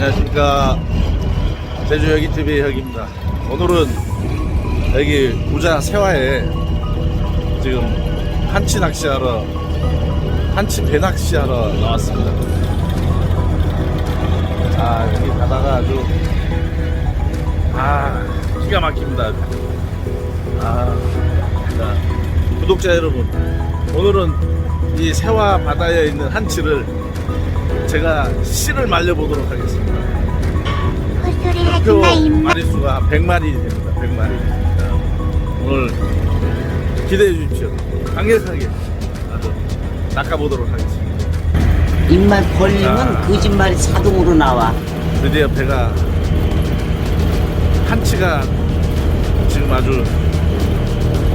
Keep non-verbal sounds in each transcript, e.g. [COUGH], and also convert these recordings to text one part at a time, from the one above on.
안녕하십니까 제주 여기 TV 혁입니다. 오늘은 여기 부자 세화에 지금 한치 낚시하러 한치 배 낚시하러 나왔습니다. 아 여기 가다가 아주 아 기가 막힙니다. 아 자, 구독자 여러분 오늘은 이 세화 바다에 있는 한치를 제가 씨를 말려보도록 하겠습니다. 헛소리 하지 표 마 임마 마리수가 100마리 됩니다. 100마리. 자, 오늘 기대해 주십시오. 강력하게 아주 낚아보도록 하겠습니다. 입만 벌리면 아. 거짓말이 자동으로 나와. 드디어 배가 한치가 지금 아주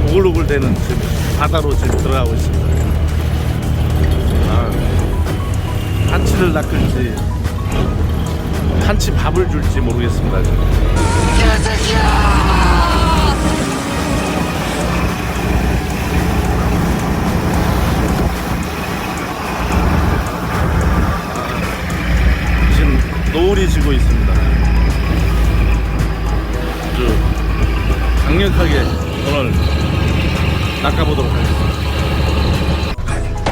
우글우글 되는 지금 바다로 지금 들어가고 있습니다. 한치를 낚을지 한치 밥을 줄지 모르겠습니다. 지금. 노을이 지고 있습니다. 아주 강력하게 오늘 낚아보도록 하겠습니다.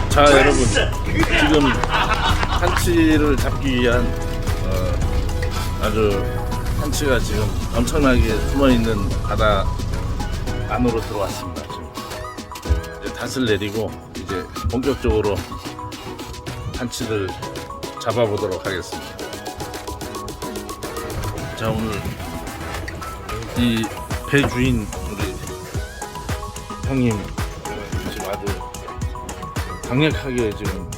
자, 여러분. 지금 한치를 잡기 위한 어, 아주 한치가 지금 엄청나게 숨어 있는 바다 안으로 들어왔습니다. 지금 이제 닷을 내리고 이제 본격적으로 한치를 잡아보도록 하겠습니다. 자 오늘 이 배 주인 우리 형님 지금 아주 강력하게 지금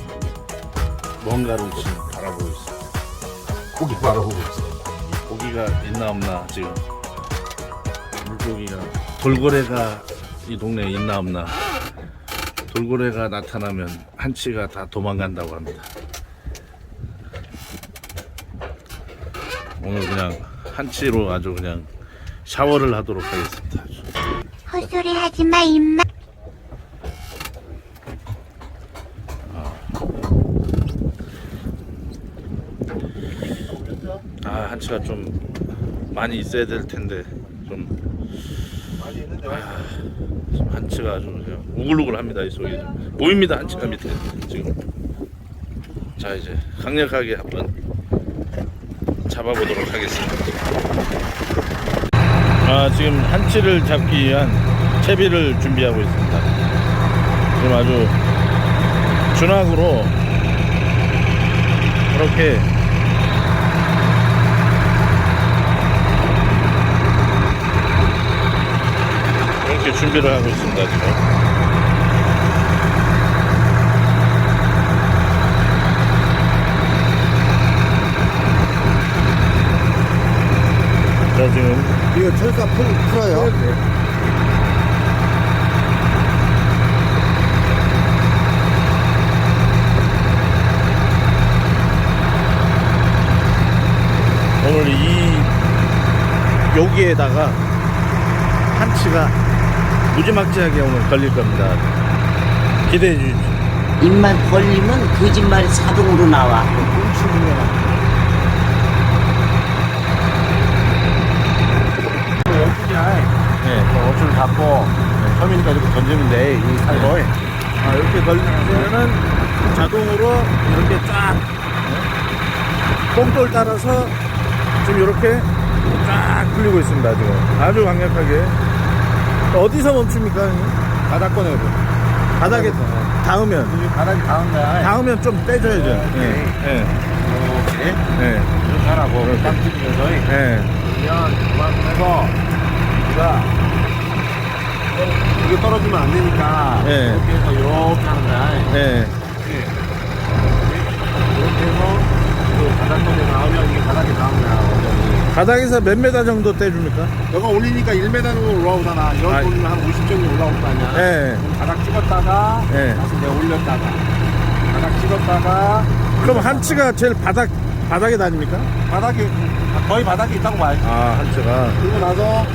뭔가를 지금 바라보고 있어요. 고기 바라보고 있어요. 고기가 있나 없나 지금 물고기가 돌고래가 이 동네에 있나 없나 돌고래가 나타나면 한치가 다 도망간다고 합니다. 오늘 그냥 한치로 아주 그냥 샤워를 하도록 하겠습니다. 헛소리 하지 마 임마 아 한치가 좀 많이 있어야 될 텐데 좀 아, 지금 한치가 아주 우글우글합니다 이 속이 좀 보입니다 한치가 밑에 지금 자 이제 강력하게 한번 잡아보도록 하겠습니다. 아 지금 한치를 잡기 위한 채비를 준비하고 있습니다. 지금 아주 준학으로 이렇게 이렇게 준비를 하고 있습니다 지금. 자 지금 이거 철사 풀, 풀어요? 오늘 이 여기에다가 한치가 무지막지하게 오늘 걸릴 겁니다. 기대해 주십시오. 입만 벌리면 거짓말이 자동으로 나와. 네. 어줄 잡고 처음이니까 이렇게 던지면 돼. 이 살걸. 아, 이렇게 걸리면은 자동으로 이렇게 쫙 뽕돌 따라서 지금 이렇게 쫙 풀리고 있습니다. 지금 아주 강력하게 어디서 멈춥니까? 형님? 바닥권에 바닥에 닿으면 이 바닥이 닿은 거야. 닿으면 좀 떼줘야죠. 예, 예, 이렇게 예, 이렇게 하라고. 이렇게. 딱 찍으면서 예. 그러면 그만해서 우리가 이게 떨어지면 안 되니까 예. 이렇게 해서 이렇게 하는 거야. 예. 이렇게 해서 그 바닥권에 나오면 이게 바닥에 닿은 거야. 완전히. 바닥에서 몇 메다 정도 떼줍니까? 너가 올리니까 1m로 올라오잖아. 여기 아. 올리면 한 50 정도 올라올 거 아니야. 예. 그럼 바닥 찍었다가 예. 다시 내가 올렸다가 바닥 찍었다가 그럼 한치가 제일 바닥 바닥에 다닙니까? 바닥에 거의 바닥에 있다고 봐야지. 아 한치가. 그리고 나서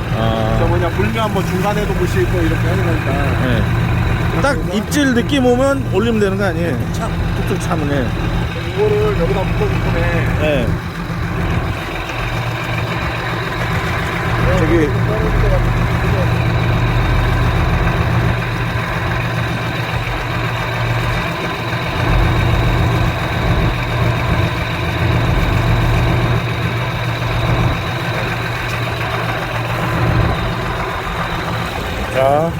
저 아. 뭐냐 불면 뭐 중간에도 물 싣고 이렇게 하는 거니까. 예. 딱 입질 느낌 오면 올리면 되는 거 아니에요? 참 툭툭 차면 예. 이거를 여기다 묶어줄 거네. 예. 저기 자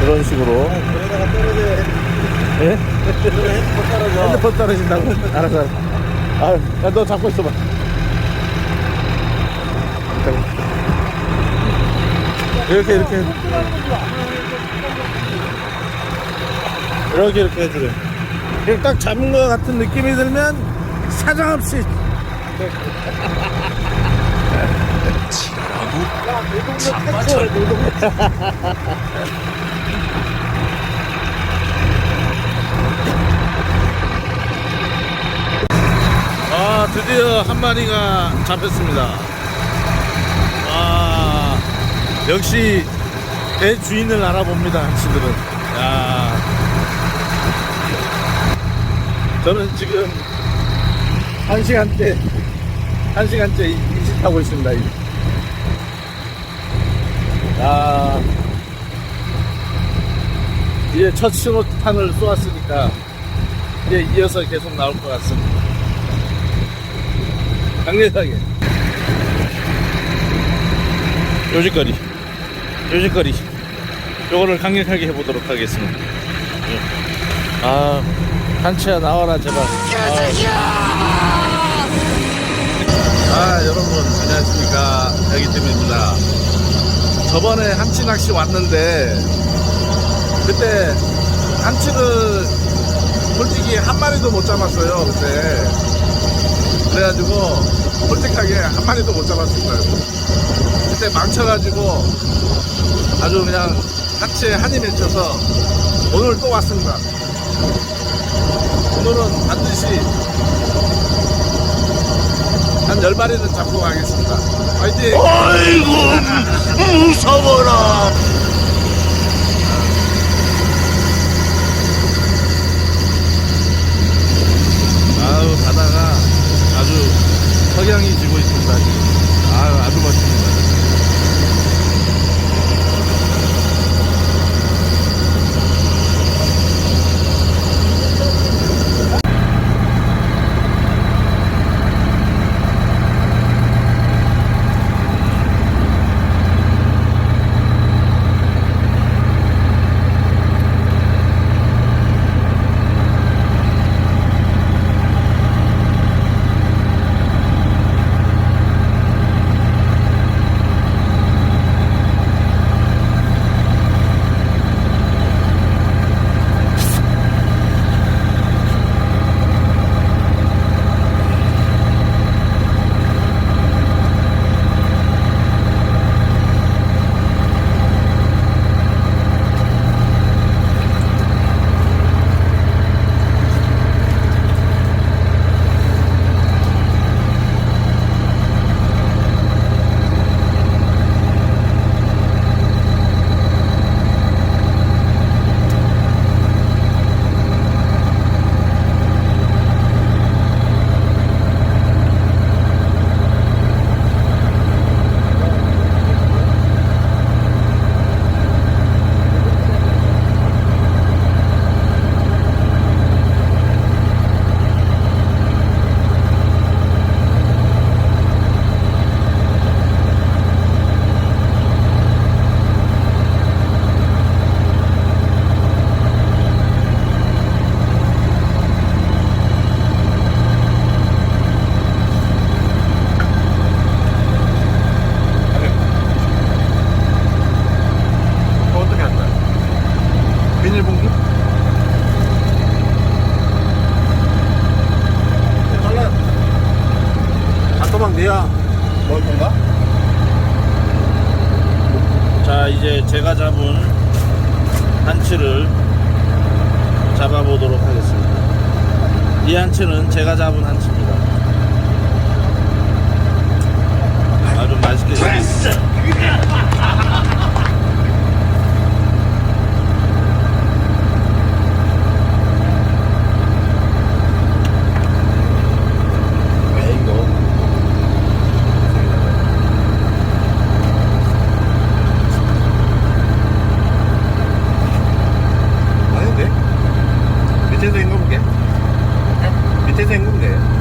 그런 식으로. 그러다가 떨어져야 예? 핸드폰 떨어져. 핸드폰 떨어진다고? 알아서 알아서 아너 잡고 있어봐. 이렇게, 이렇게. 이렇게, 이렇게 해주래. 그냥 딱 잡은 것 같은 느낌이 들면 사정없이. 아, 드디어 한 마리가 잡혔습니다. 아, 역시 내 주인을 알아봅니다, 한치들은. 야. 저는 지금 한 시간째, 한 시간째 인식하고 있습니다. 이. 아, 이제 첫 신호탄을 쏘았으니까 이제 이어서 계속 나올 것 같습니다. 강력하게 요짓거리 요짓거리. 요거를 강력하게 해보도록 하겠습니다. 예. 아 한치야 나와라 제발. 아 여러분 안녕하십니까. 여기팀입니다. 저번에 한치 낚시 왔는데 그때 한치를 솔직히 한 마리도 못 잡았어요 그때 그래가지고 솔직하게 한 마리도 못 잡았습니다. 그때 망쳐가지고 아주 그냥 하체에 한이 맺혀서 오늘 또 왔습니다. 오늘은 반드시 한 10마리는 잡고 가겠습니다. 화이팅! 아이고 무서워라! 비닐봉지? 달라. 반도막 내야 먹을 건가? 자 이제 제가 잡은 한치를 잡아보도록 하겠습니다. 이 한치는 제가 잡은 한치입니다. 아주 맛있게 생겼습니다. 왜 이거? 아닌데?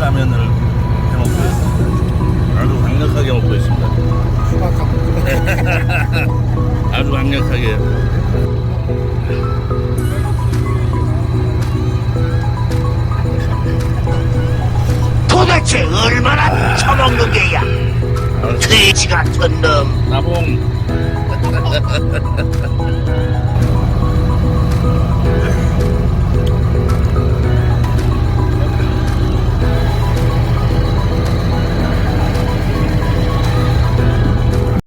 라면을 해 먹고 있습니다. 아주 강력하게 먹고 있습니다. [LAUGHS] 아주 강력하게. 도대체 얼마나 처먹는 게야? 아, 돼지 같은 놈. 나봉. [LAUGHS]